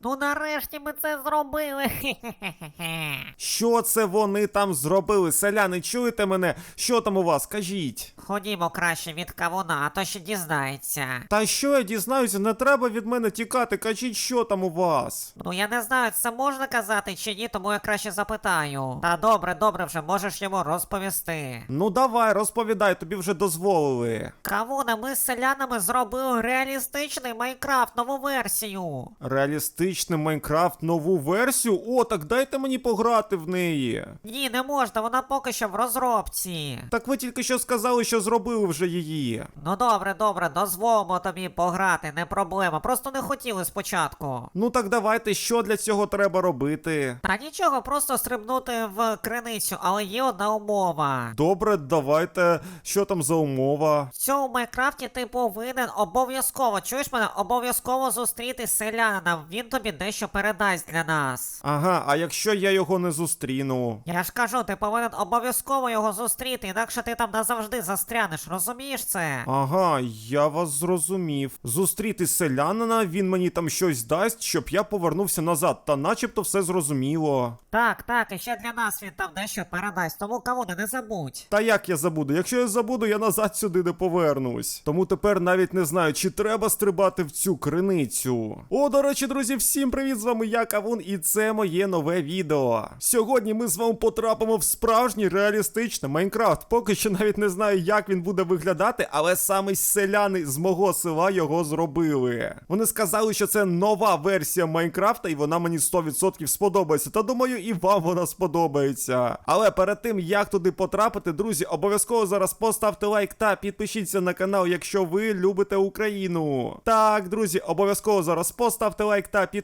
Ну нарешті ми це зробили. Що це вони там зробили? Селяни, чуєте мене? Що там у вас? Кажіть. Ходімо краще від кавуна, а то ще дізнається. Та що я дізнаюся, не треба від мене тікати. Кажіть, що там у вас? Ну я не знаю, це можна казати чи ні, тому я краще запитаю. Та добре, добре вже можеш йому розповісти. Ну давай, розповідай, тобі вже дозволили. Кавуна, ми з селянами зробили реалістичний Майнкрафт, нову версію. Реалістичний Майнкрафт нову версію? О, так дайте мені пограти в неї. Ні, не можна, вона поки що в розробці. Так ви тільки що сказали, що зробили вже її. Ну добре, добре, дозволимо тобі пограти, не проблема. Просто не хотіли спочатку. Ну так давайте, що для цього треба робити? Та нічого, просто стрибнути в криницю, але є одна умова. Добре, давайте. Що там за умова? В цьому Майнкрафті ти повинен обов'язково, чуєш мене, обов'язково зустріти селянина. Він тобі дещо передасть для нас. Ага, а якщо я його не зустріну? Я ж кажу, ти повинен обов'язково його зустріти, інакше ти там назавжди застрянеш, розумієш це? Ага, я вас зрозумів. Зустріти селянина, він мені там щось дасть, щоб я повернувся назад, та начебто все зрозуміло. Так, так, і ще для нас він там дещо передасть, тому кого не забудь. Та як я забуду? Якщо я забуду, я назад сюди не повернусь. Тому тепер навіть не знаю, чи треба стрибати в цю криницю. О, до речі, друзі, всім привіт! З вами я Кавун, і це моє нове відео. Сьогодні ми з вами потрапимо в справжній реалістичний Майнкрафт. Поки що навіть не знаю, як він буде виглядати, але саме селяни з мого села його зробили. Вони сказали, що це нова версія Майнкрафта, і вона мені 100% сподобається. Та думаю, і вам вона сподобається. Але перед тим як туди потрапити, друзі, обов'язково зараз поставте лайк та підпишіться на канал, якщо ви любите Україну. Так, друзі, обов'язково зараз поставте лайк та підпишіться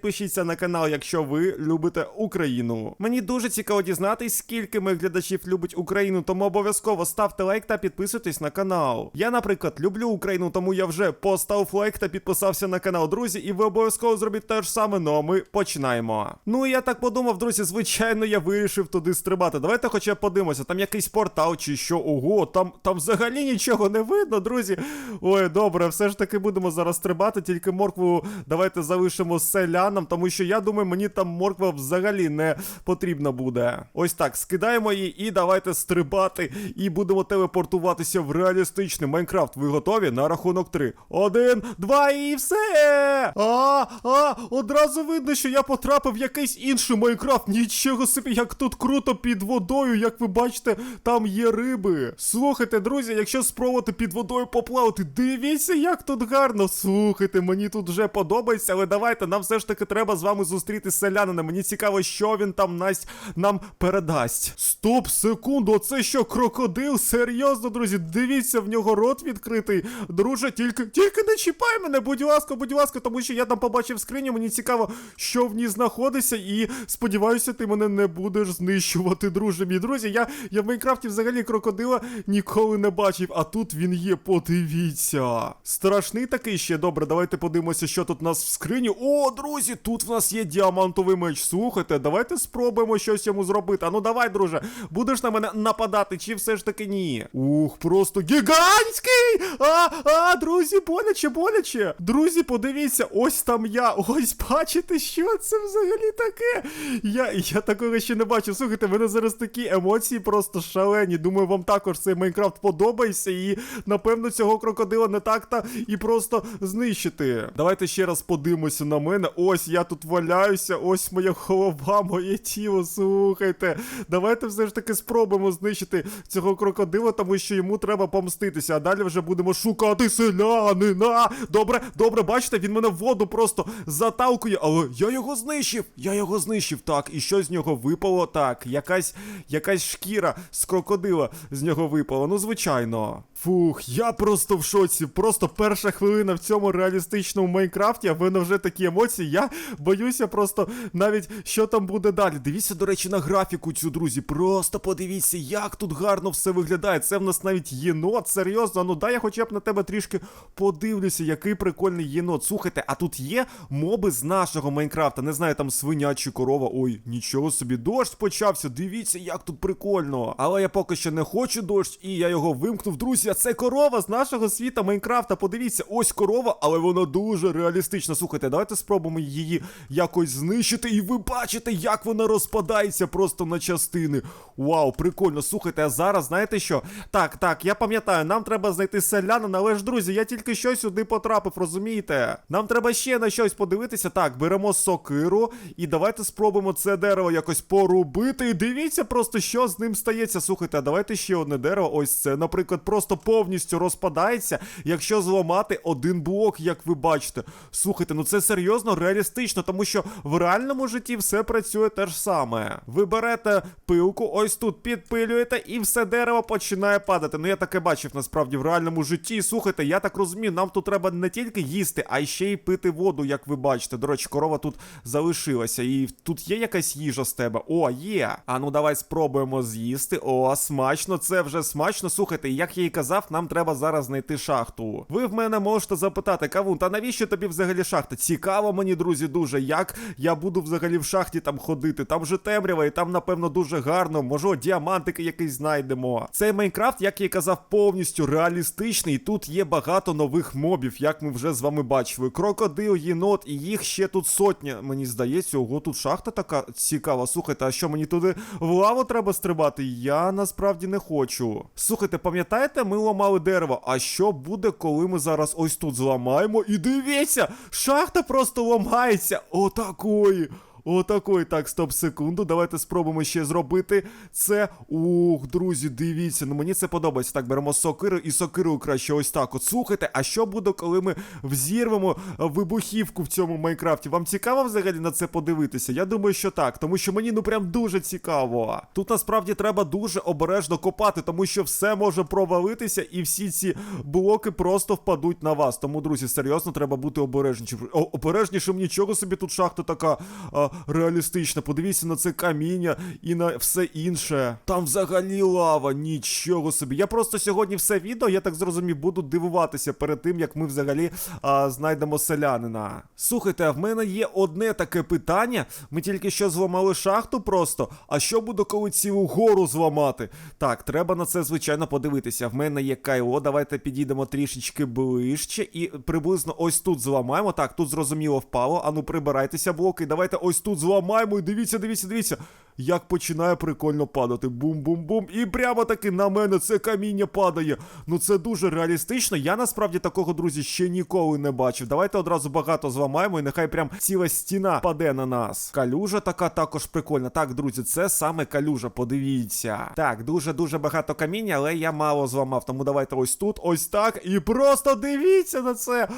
на канал, якщо ви любите Україну. Мені дуже цікаво дізнатись, скільки моїх глядачів любить Україну, тому обов'язково ставте лайк та підписуйтесь на канал. Я, наприклад, люблю Україну, тому я вже поставив лайк та підписався на канал, друзі, і ви обов'язково зробіть те ж саме. Ну а ми починаємо. Ну і я так подумав, друзі, звичайно, я вирішив туди стрибати. Давайте хоча б подивимося, там якийсь портал чи що. Ого, там, там взагалі нічого не видно, друзі. Ой, добре, все ж таки будемо зараз стрибати, тільки моркву давайте залишимо селянам, тому що я думаю, мені там морква взагалі не потрібна буде. Ось так, скидаємо її і давайте стрибати, і будемо телепортуватися в реалістичний Майнкрафт. Ви готові? На рахунок три. Один, два і все. А, а, одразу видно, що я потрапив в якийсь інший Майнкрафт. Нічого собі, як тут круто під водою, як ви бачите, там є риби. Слухайте, друзі, якщо спробувати під водою поплавати, дивіться, як тут гарно. Слухайте, мені тут вже подобається, але давайте нам все ж таки треба з вами зустріти селянина. Мені цікаво, що він там нас нам передасть. Стоп, секунду, це що, крокодил? Серйозно, друзі, дивіться, в нього рот відкритий. Друже, тільки тільки не чіпай мене, будь ласка, будь ласка, тому що я там побачив скриню, мені цікаво, що в ній знаходиться, і сподіваюся, ти мене не будеш знищувати, друже. Мій друзі, я, я в Майнкрафті взагалі крокодила ніколи не бачив, а тут він є, подивіться. Страшний такий ще. Добре, давайте подивимося, що тут у нас в скрині. О, друзі, тут в нас є діамантовий меч. Слухайте, давайте спробуємо щось йому зробити. А ну давай, друже, будеш на мене нападати, чи все ж таки ні? Ух, просто гігантський! А, а, друзі, боляче, боляче. Друзі, подивіться, ось там я. Ось бачите, що це взагалі таке? Я, я такого ще не бачив. Слухайте, мене зараз такі емоції просто шалені. Думаю, вам також цей Майнкрафт подобається. І напевно цього крокодила не так-то і просто знищити. Давайте ще раз подивимося на мене. Ось я тут валяюся, ось моя голова, моє тіло. Слухайте. Давайте все ж таки спробуємо знищити цього крокодила, тому що йому треба помститися. А далі вже будемо шукати селянина. Добре, добре, бачите, він мене в воду просто заталкує, але я його знищив. Я його знищив. Так, і що з нього випало? Так, якась якась шкіра з крокодила з нього випала. Ну, звичайно. Фух, я просто в шоці. Просто перша хвилина в цьому реалістичному Майнкрафті, а в мене вже такі емоції. Я боюся просто навіть, що там буде далі. Дивіться, до речі, на графіку цю, друзі. Просто подивіться, як тут гарно все виглядає. Це в нас навіть єнот, серйозно. Ну дай я хоча б на тебе трішки подивлюся, який прикольний єнот. Слухайте, а тут є моби з нашого Майнкрафта. Не знаю, там свиня чи корова. Ой, нічого собі, дощ почався. Дивіться, як тут прикольно. Але я поки що не хочу дощ, і я його вимкнув. Друзі, а це корова з нашого світа Майнкрафта. Подивіться, ось корова, але вона дуже реалістична. Слухайте, давайте спробуємо її якось знищити. І ви бачите, як вона розпадається просто на частини. Вау, прикольно. Слухайте, а зараз знаєте що? Так, так, я пам'ятаю, нам треба знайти селянина, але ж, друзі, я тільки що сюди потрапив, розумієте? Нам треба ще на щось подивитися. Так, беремо сокиру і давайте спробуємо це дерево якось порубити. І дивіться просто, що з ним стається. Слухайте, а давайте ще одне дерево. Ось це, наприклад, просто повністю розпадається, якщо зламати один блок, як ви бачите. Слухайте, ну це серйозно реалістично, тому що в реальному житті все працює те ж саме. Ви берете пилку, ось тут підпилюєте, і все дерево починає падати. Ну я таке бачив насправді в реальному житті. Слухайте, я так розумію, нам тут треба не тільки їсти, а ще й пити воду, як ви бачите. До речі, корова тут залишилася. І тут є якась їжа з тебе. О, є. А ну давай спробуємо з'їсти. О, смачно, це вже смачно. Слухайте, як я і казав, нам треба зараз знайти шахту. Ви в мене можете запитати, Кавун, та навіщо тобі взагалі шахта? Цікаво мені, друзі, дуже, як я буду взагалі в шахті там ходити. Там же темрява, і там, напевно, дуже гарно. Може, діамантики якісь знайдемо. Цей Майнкрафт, як я і казав, повністю реалістичний. Тут є багато нових мобів, як ми вже з вами бачили. Крокодил, єнот, і їх ще тут сотня. Мені здається, ого, тут шахта така цікава. Слухайте, а що мені туди в лаву треба стрибати? Я насправді не хочу. Слухайте, пам'ятаєте, ми ламали дерево. А що буде, коли ми зараз ось тут зламаємо? І дивіться, шахта просто ламається. Отакої. Отакої. Так, стоп, секунду. Давайте спробуємо ще зробити це. Ух, друзі, дивіться, ну мені це подобається. Так, беремо сокиру і сокиру краще ось так. От слухайте, а що буде, коли ми взірвемо е, вибухівку в цьому Майнкрафті? Вам цікаво взагалі на це подивитися? Я думаю, що так, тому що мені ну прям дуже цікаво. Тут насправді треба дуже обережно копати, тому що все може провалитися, і всі ці блоки просто впадуть на вас. Тому, друзі, серйозно треба бути обережнішим. Обережнішим нічого собі тут шахта така а, реалістична. Подивіться на це каміння і на все інше. Там взагалі лава, нічого собі. Я просто сьогодні все відео, я так зрозумів, буду дивуватися перед тим, як ми взагалі а, знайдемо селянина. Слухайте, а в мене є одне таке питання. Ми тільки що зламали шахту просто. А що буде, коли цілу гору зламати? Так, треба на це, звичайно, подивитися. В мене є кайло. Давайте підійдемо трішечки ближче і приблизно ось тут зламаємо. Так, тут зрозуміло впало. Ану, прибирайтеся блоки. Давайте ось тут зламаємо. І дивіться, дивіться, дивіться. Як починає прикольно падати. Бум-бум-бум. І прямо таки на мене це каміння падає. Ну це дуже реалістично. Я насправді такого, друзі, ще ніколи не бачив. Давайте одразу багато зламаємо, і нехай прям ціла стіна паде на нас. Калюжа така також прикольна. Так, друзі, це саме калюжа, подивіться. Так, дуже-дуже багато каміння, але я мало зламав. Тому давайте ось тут, ось так. І просто дивіться на це.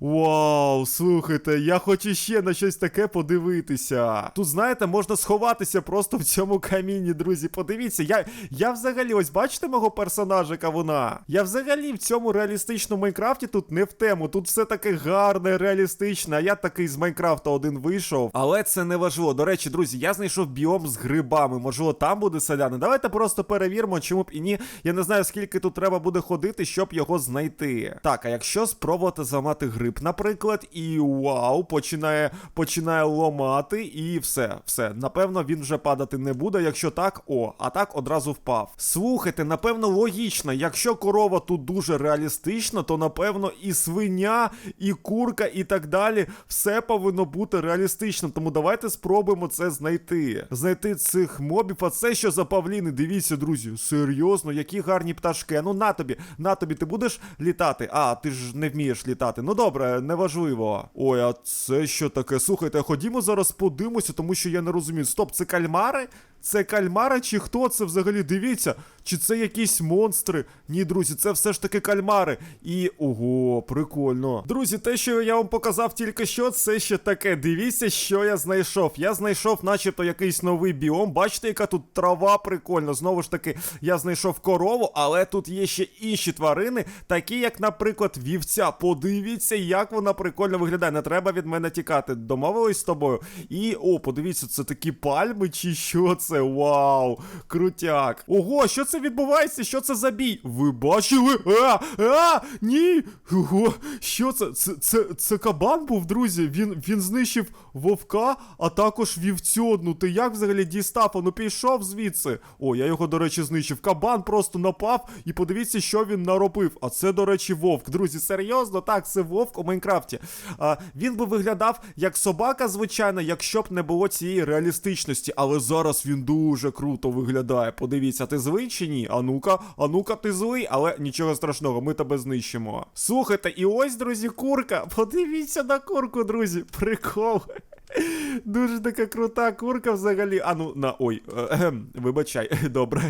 Вау, слухайте, я хочу ще на щось таке подивитися. Тут, знаєте, можна сховатися просто в цьому камінні, друзі. Подивіться, я, я взагалі, ось бачите мого персонажа кавуна? Я взагалі в цьому реалістичному Майнкрафті тут не в тему. Тут все таке гарне, реалістичне. А я такий з Майнкрафта один вийшов. Але це не важливо. До речі, друзі, я знайшов біом з грибами. Можливо, там буде селяни. Давайте просто перевіримо, чому б і ні. Я не знаю, скільки тут треба буде ходити, щоб його знайти. Так, а якщо спробувати зламати гриб, наприклад, і вау, починає починає ломати, і все, все. Напевно, він вже падати не буде. Якщо так, о, а так одразу впав. Слухайте, напевно, логічно. Якщо корова тут дуже реалістична, то напевно і свиня, і курка, і так далі, все повинно бути реалістично. Тому давайте спробуємо це знайти. Знайти цих мобів. А це що за павліни? Дивіться, друзі. Серйозно, які гарні пташки. Ну на тобі, на тобі, ти будеш літати? А, ти ж не вмієш літати. Ну добре, неважливо. Ой, а це що таке? Слухайте, ходімо зараз подивимося, тому що я не розумію. Стоп, це кальмари? Це кальмари чи хто це взагалі? Дивіться, чи це якісь монстри? Ні, друзі, це все ж таки кальмари. І ого, прикольно. Друзі, те, що я вам показав тільки що, це ще таке. Дивіться, що я знайшов. Я знайшов, начебто, якийсь новий біом. Бачите, яка тут трава прикольна. Знову ж таки, я знайшов корову, але тут є ще інші тварини, такі, як, наприклад, вівця. Подивіться, як вона прикольно виглядає. Не треба від мене тікати. Домовились з тобою. І о, подивіться, це такі пальми, чи що це? Вау! Крутяк. Ого, що це це відбувається? Що це за бій? Ви бачили? А, а, ні! Ого, що це? Це, це, це кабан був, друзі. Він, він знищив вовка, а також вівцю одну. Ти як взагалі дістав? А Ну пішов звідси. О, я його, до речі, знищив. Кабан просто напав, і подивіться, що він наробив. А це, до речі, вовк. Друзі, серйозно, так, це вовк у Майнкрафті. А, він би виглядав як собака, звичайно, якщо б не було цієї реалістичності. Але зараз він дуже круто виглядає. Подивіться, ти злий чи ні? А ну-ка, а ну-ка, ти злий, але нічого страшного, ми тебе знищимо. Слухайте, і ось, друзі, курка. Подивіться на курку, друзі. Прикол. Дуже така крута курка взагалі. А ну на ой, ем, вибачай, добре.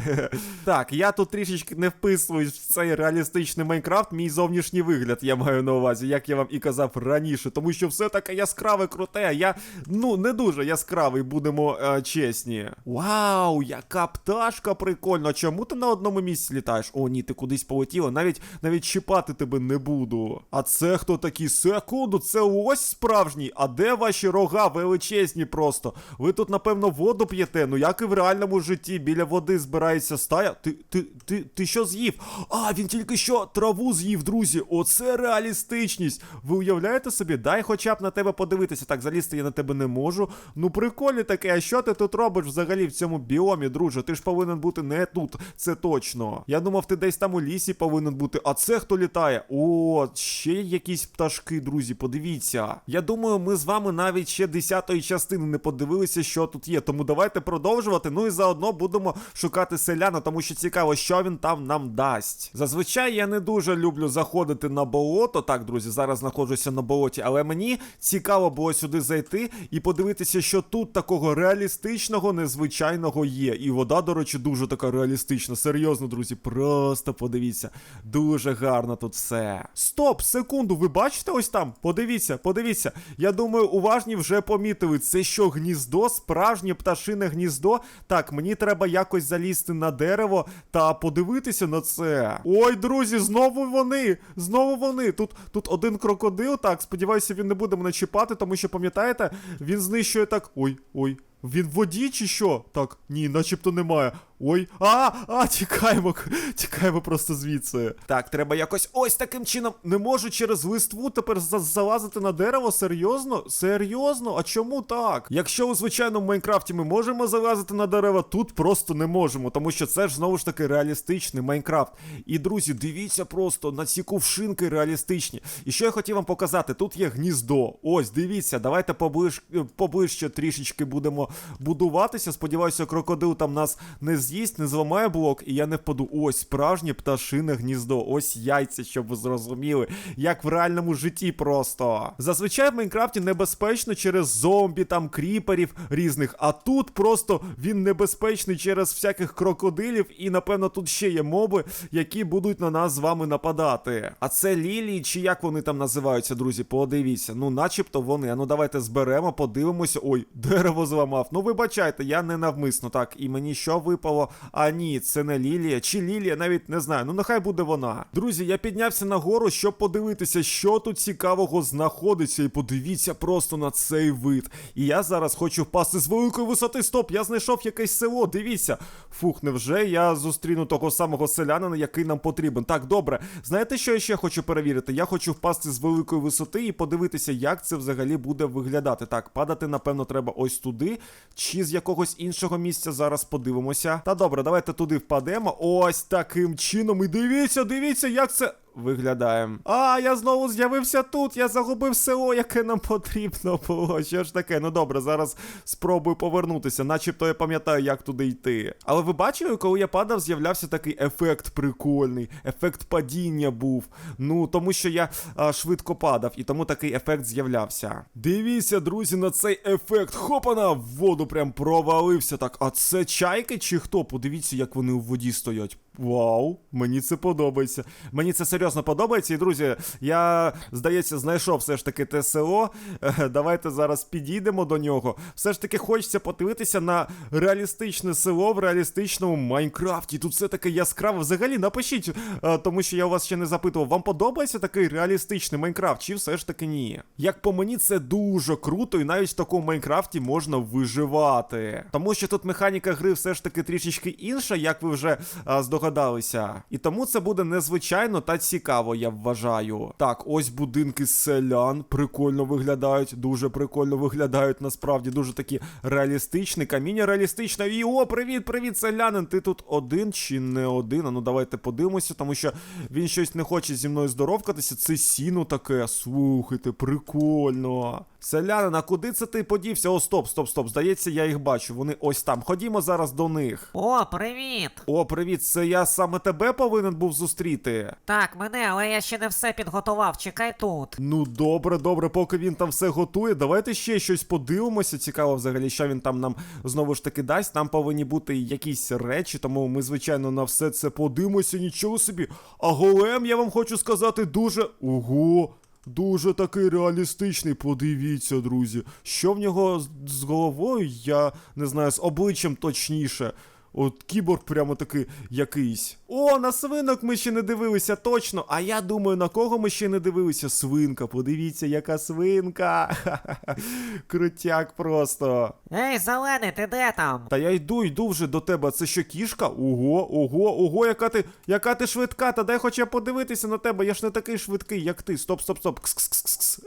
Так, я тут трішечки не вписуюсь в цей реалістичний Майнкрафт, мій зовнішній вигляд, я маю на увазі, як я вам і казав раніше, тому що все таке яскраве, круте, я ну не дуже яскравий, будемо е, чесні. Вау, яка пташка прикольна. Чому ти на одному місці літаєш? О, ні, ти кудись полетіла, навіть навіть чіпати тебе не буду. А це хто такі? Секунду, це ось справжній. А де ваші рога величезні просто? Ви тут, напевно, воду п'єте. Ну як і в реальному житті біля води збирається стая. Ти, ти, ти, ти що з'їв? А, він тільки що траву з'їв, друзі. Оце реалістичність. Ви уявляєте собі? Дай хоча б на тебе подивитися. Так, залізти я на тебе не можу. Ну прикольно таке, а що ти тут робиш взагалі в цьому біомі, друже? Ти ж повинен бути не тут, це точно. Я думав, ти десь там у лісі повинен бути. А це хто літає? О, ще якісь пташки, друзі, подивіться. Я думаю, ми з вами навіть ще десятої частини не подивилися, що тут є. Тому давайте продовжувати. Ну і заодно будемо шукати селяна, тому що цікаво, що він там нам дасть. Зазвичай я не дуже люблю заходити на болото. Так, друзі, зараз знаходжуся на болоті, але мені цікаво було сюди зайти і подивитися, що тут такого реалістичного, незвичайного є. І вода, до речі, дуже така реалістична. Серйозно, друзі, просто подивіться. Дуже гарно тут все. Стоп, секунду, ви бачите ось там? Подивіться, подивіться. Я думаю, уважні вже помітили. Це що, гніздо, справжнє пташине гніздо. Так, мені треба якось залізти на дерево та подивитися на це. Ой, друзі, знову вони! Знову вони. Тут, тут один крокодил. Так, сподіваюся, він не буде мене чіпати, тому що, пам'ятаєте, він знищує так. Ой, ой. Він в воді чи що? Так, ні, начебто немає. Ой, а, а, тікаємо, тікаємо просто звідси. Так, треба якось ось таким чином. Не можу через листву тепер залазити на дерево. Серйозно? Серйозно? А чому так? Якщо у звичайному Майнкрафті ми можемо залазити на дерева, тут просто не можемо, тому що це ж знову ж таки реалістичний Майнкрафт. І друзі, дивіться просто на ці кувшинки реалістичні. І що я хотів вам показати, тут є гніздо. Ось, дивіться, давайте поближ... поближче трішечки будемо будуватися. Сподіваюся, крокодил там нас не з'їсть, не зламає блок, і я не впаду. Ось справжнє пташине гніздо, ось яйця, щоб ви зрозуміли, як в реальному житті просто. Зазвичай в Майнкрафті небезпечно через зомбі, там кріперів різних, а тут просто він небезпечний через всяких крокодилів, і напевно тут ще є моби, які будуть на нас з вами нападати. А це лілії, чи як вони там називаються, друзі? Подивіться. Ну, начебто вони. А ну давайте зберемо, подивимося. Ой, дерево зламав. Ну вибачайте, я не навмисно. Так, і мені що випало? А ні, це не лілія. Чи лілія, навіть не знаю. Ну нехай буде вона. Друзі, я піднявся нагору, щоб подивитися, що тут цікавого знаходиться. І подивіться просто на цей вид. І я зараз хочу впасти з великої висоти. Стоп, я знайшов якесь село. Дивіться. Фух, невже я зустріну того самого селянина, який нам потрібен. Так, добре. Знаєте, що я ще хочу перевірити? Я хочу впасти з великої висоти і подивитися, як це взагалі буде виглядати. Так, падати, напевно, треба ось туди, чи з якогось іншого місця зараз подивимося. Та добре, давайте туди впадемо. Ось таким чином. І дивіться, дивіться, як це. Виглядає. А, я знову з'явився тут. Я загубив село, яке нам потрібно було. Що ж таке? Ну добре, зараз спробую повернутися, начебто я пам'ятаю, як туди йти. Але ви бачили, коли я падав, з'являвся такий ефект прикольний, ефект падіння був. Ну, тому що я а, швидко падав, і тому такий ефект з'являвся. Дивіться, друзі, на цей ефект. Хопана! В воду прям провалився так. А це чайки чи хто? Подивіться, як вони у воді стоять. Вау, мені це подобається. Мені це серйозно подобається. І друзі, я здається, знайшов все ж таки те село. Е, Давайте зараз підійдемо до нього. Все ж таки хочеться подивитися на реалістичне село в реалістичному Майнкрафті. Тут все таке яскраве. Взагалі напишіть, е, тому що я у вас ще не запитував. Вам подобається такий реалістичний Майнкрафт, чи все ж таки ні? Як по мені, це дуже круто, і навіть в такому Майнкрафті можна виживати. Тому що тут механіка гри все ж таки трішечки інша, як ви вже а, здогадалися. І тому це буде незвичайно та цікаво, я вважаю. Так, ось будинки селян прикольно виглядають, дуже прикольно виглядають, насправді, дуже такі реалістичні. Каміння реалістичне. І о, привіт, привіт, селянин! Ти тут один чи не один? А ну давайте подивимося, тому що він щось не хоче зі мною здоровкатися. Це сіно таке. Слухайте, прикольно. Селянин, а куди це ти подівся? О, стоп, стоп, стоп. Здається, я їх бачу. Вони ось там. Ходімо зараз до них. О, привіт! О, привіт, це я саме тебе повинен був зустріти. Так, мене, але я ще не все підготував, чекай тут. Ну, добре, добре, поки він там все готує. Давайте ще щось подивимося. Цікаво, взагалі, що він там нам знову ж таки дасть. Там повинні бути якісь речі, тому ми, звичайно, на все це подивимося. Нічого собі. А голем, я вам хочу сказати, дуже. Ого! Дуже такий реалістичний, подивіться, друзі. Що в нього з- з головою, я не знаю, з обличчям точніше. От кіборг прямо такий якийсь. О, на свинок ми ще не дивилися, точно. А я думаю, на кого ми ще не дивилися? Свинка. Подивіться, яка свинка. Крутяк просто. Ей, зелений, ти де там? Та я йду, йду вже до тебе. Це що кішка? Ого, ого, ого, яка ти, яка ти швидка. Та дай хоча подивитися на тебе. Я ж не такий швидкий, як ти. Стоп, стоп, стоп. Кс-кс-кс-кс.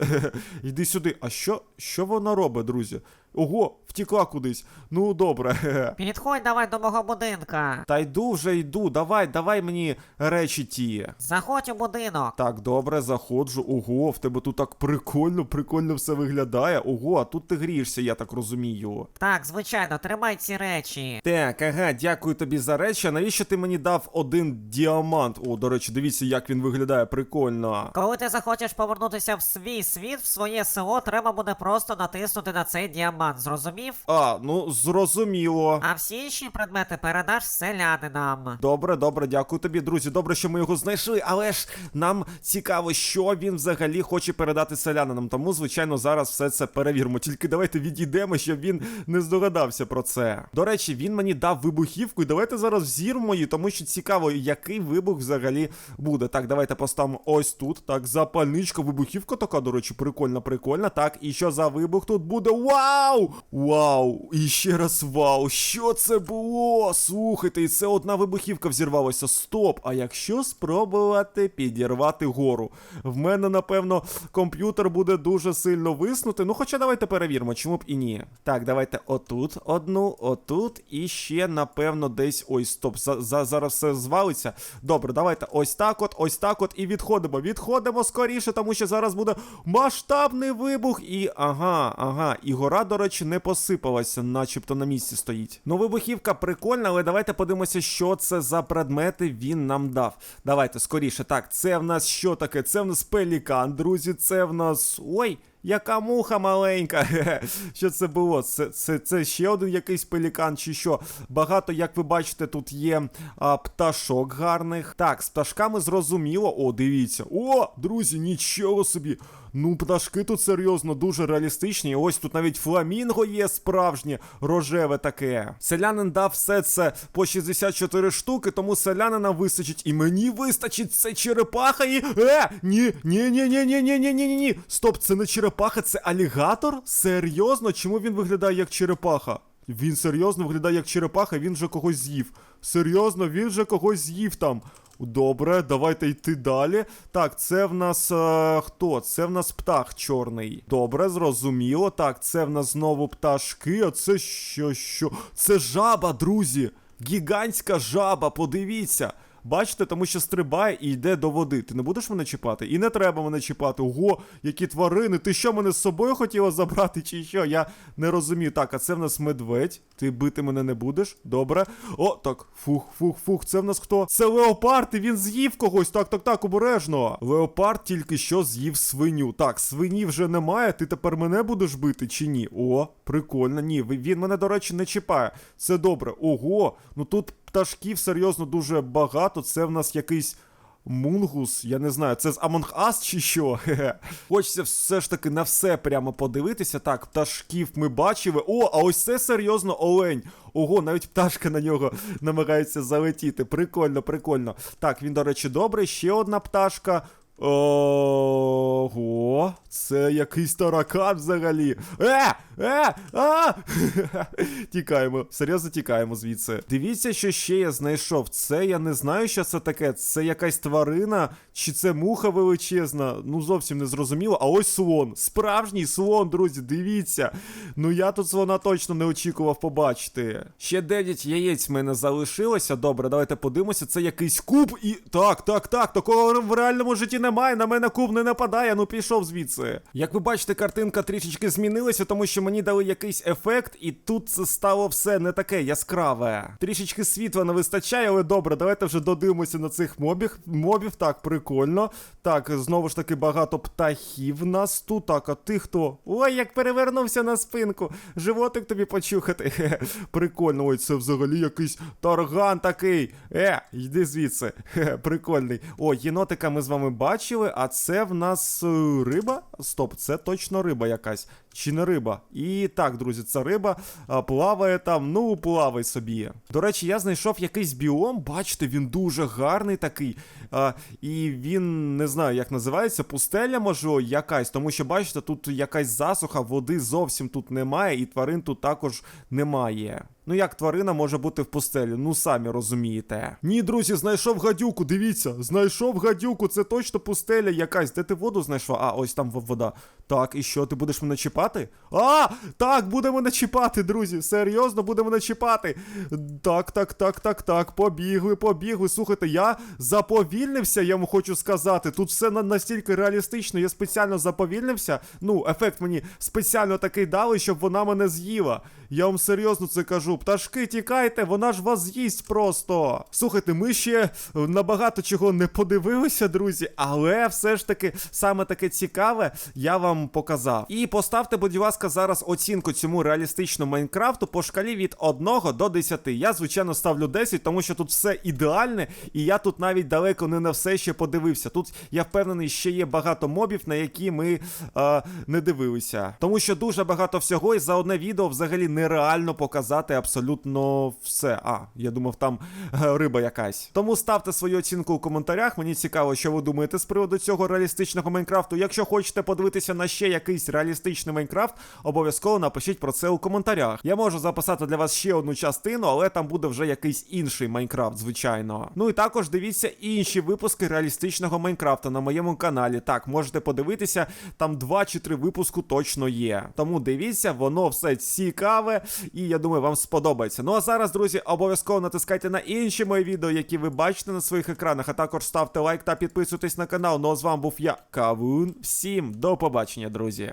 Йди сюди. А що? Що вона робить, друзі? Ого, втікла кудись. Ну, добре. Підходь давай до мого будинка. Та йду вже йду. Давай, давай мені речі ті. Заходь у будинок. Так, добре, заходжу. Ого, в тебе тут так прикольно, прикольно все виглядає. Ого, а тут ти грієшся, я так розумію. Так, звичайно, тримай ці речі. Так, ага, дякую тобі за речі. А навіщо ти мені дав один діамант? О, до речі, дивіться, як він виглядає, прикольно. Коли ти захочеш повернутися в свій світ, в своє село, треба буде просто натиснути на цей діамант, зрозумів? А, ну зрозуміло. А всі інші предмети передаш селянинам. Добре, добре, дякую тобі, друзі. Добре, що ми його знайшли, але ж нам цікаво, що він взагалі хоче передати селянинам. Тому, звичайно, зараз все це перевіримо. Тільки давайте відійдемо, щоб він не здогадався про це. До речі, він мені дав вибухівку, і давайте зараз взірмо її, тому що цікаво, який вибух взагалі буде. Так, давайте поставимо ось тут. Так, запальничка, вибухівка така, до речі, прикольна, прикольна. Так, і що за вибух тут буде? Вау! Вау! І ще раз вау! Що це було? Слухайте, і це одна вибухівка взірвалася. Стоп! А якщо спробувати підірвати гору? В мене, напевно, комп'ютер буде дуже сильно виснути. Ну, хоча давайте перевіримо, чому б і ні. Так, давайте отут одну, отут, і ще, напевно, десь. Ой, стоп, за, за, зараз все звалиться. Добре, давайте ось так от, ось так от, і відходимо. Відходимо скоріше, тому що зараз буде масштабний вибух. І ага, ага. І гора, до речі, не посипалася, начебто на місці стоїть. Ну, вибухівка прикольна, але давайте подивимося, що це за предмети він нам дав. Давайте скоріше. Так, це в нас що таке? Це в нас пелікан, друзі. Це в нас. Ой. Яка муха маленька. Що це було? Це, це, це ще один якийсь пелікан, чи що? Багато, як ви бачите, тут є а, пташок гарних. Так, з пташками зрозуміло. О, дивіться. О, друзі, нічого собі. Ну, пташки тут серйозно дуже реалістичні. Ось тут навіть фламінго є справжнє, рожеве таке. Селянин дав все це по 64 штуки, тому селянина вистачить. І мені вистачить це черепаха і. Е! Ні, ні, ні, ні, ні, ні, ні, ні, ні. Стоп, це не черепаха, це алігатор? Серйозно? Чому він виглядає як черепаха? Він серйозно виглядає як черепаха, він вже когось з'їв. Серйозно, він вже когось з'їв там. Добре, давайте йти далі. Так, це в нас е, хто? Це в нас птах чорний. Добре, зрозуміло. Так, це в нас знову пташки. А це що, що? Це жаба, друзі. Гігантська жаба, подивіться. Бачите, тому що стрибає і йде до води. Ти не будеш мене чіпати? І не треба мене чіпати. Ого, які тварини. Ти що мене з собою хотіла забрати, чи що? Я не розумію. Так, а це в нас медведь. Ти бити мене не будеш? Добре. О, так. Фух, фух, фух. Це в нас хто? Це леопард, і він з'їв когось. Так, так, так, обережно. Леопард тільки що з'їв свиню. Так, свині вже немає. Ти тепер мене будеш бити чи ні? О, прикольно. Ні, він мене, до речі, не чіпає. Це добре. Ого, ну тут пташків серйозно дуже багато. Це в нас якийсь. Мунгус, я не знаю, це з Among Us чи що? Хочеться все ж таки на все прямо подивитися. Так, пташків ми бачили. О, а ось це серйозно олень. Ого, навіть пташка на нього намагається залетіти. Прикольно, прикольно. Так, він, до речі, добрий. Ще одна пташка. Ого, це якийсь таракан взагалі. Е! Е! А! тікаємо, серйозно тікаємо звідси. Дивіться, що ще я знайшов. Це я не знаю, що це таке. Це якась тварина, чи це муха величезна. Ну зовсім не зрозуміло. А ось слон. Справжній слон, друзі, дивіться. Ну я тут слона точно не очікував побачити. Ще 9 яєць в мене залишилося. Добре, давайте подивимося. Це якийсь куб і. Так, так, так. Такого в реальному житті немає. На мене куб не нападає. Ну пішов звідси. Як ви бачите, картинка трішечки змінилася, тому що мені дали якийсь ефект, і тут це стало все не таке яскраве. Трішечки світла не вистачає, але добре, давайте вже додивимося на цих мобів. Мобів, так, прикольно. Так, знову ж таки, багато птахів нас тут. Так, а ти хто? Ой, як перевернувся на спинку. Животик тобі почухати. Прикольно, ой, це взагалі якийсь тарган такий. Е, йди звідси. Прикольний. О, єнотика ми з вами бачили, а це в нас е, риба? Стоп, це точно риба якась. Чи не риба? І так, друзі, це риба плаває там, ну плавай собі. До речі, я знайшов якийсь біом, бачите, він дуже гарний такий. І він не знаю, як називається, пустеля, може, якась, тому що бачите, тут якась засуха, води зовсім тут немає, і тварин тут також немає. Ну як тварина може бути в пустелі? Ну самі розумієте. Ні, друзі, знайшов гадюку. Дивіться, знайшов гадюку. Це точно пустеля якась. Де ти воду знайшла? А, ось там вода. Так, і що, ти будеш мене чіпати? А! Так, будемо мене чіпати, друзі. Серйозно, будемо мене чіпати. Так, так, так, так, так. Побігли, побігли. Слухайте, я заповільнився, я вам хочу сказати. Тут все настільки реалістично. Я спеціально заповільнився. Ну, ефект мені спеціально такий дали, щоб вона мене з'їла. Я вам серйозно це кажу. Пташки, тікайте, вона ж вас з'їсть просто. Слухайте, ми ще е, набагато чого не подивилися, друзі, але все ж таки саме таке цікаве я вам показав. І поставте, будь ласка, зараз оцінку цьому реалістичному Майнкрафту по шкалі від 1 до 10. Я, звичайно, ставлю 10, тому що тут все ідеальне, і я тут навіть далеко не на все ще подивився. Тут я впевнений, ще є багато мобів, на які ми е, не дивилися. Тому що дуже багато всього, і за одне відео взагалі нереально показати абсолютно все. А, я думав, там е, риба якась. Тому ставте свою оцінку у коментарях. Мені цікаво, що ви думаєте з приводу цього реалістичного Майнкрафту. Якщо хочете подивитися на ще якийсь реалістичний Майнкрафт, обов'язково напишіть про це у коментарях. Я можу записати для вас ще одну частину, але там буде вже якийсь інший Майнкрафт, звичайно. Ну і також дивіться інші випуски реалістичного Майнкрафта на моєму каналі. Так, можете подивитися, там два чи три випуску точно є. Тому дивіться, воно все цікаве, і я думаю, вам сподобається. Ну а зараз, друзі, обов'язково натискайте на інші мої відео, які ви бачите на своїх екранах, а також ставте лайк та підписуйтесь на канал. Ну а з вами був я, Кавун. Всім до побачення, друзі.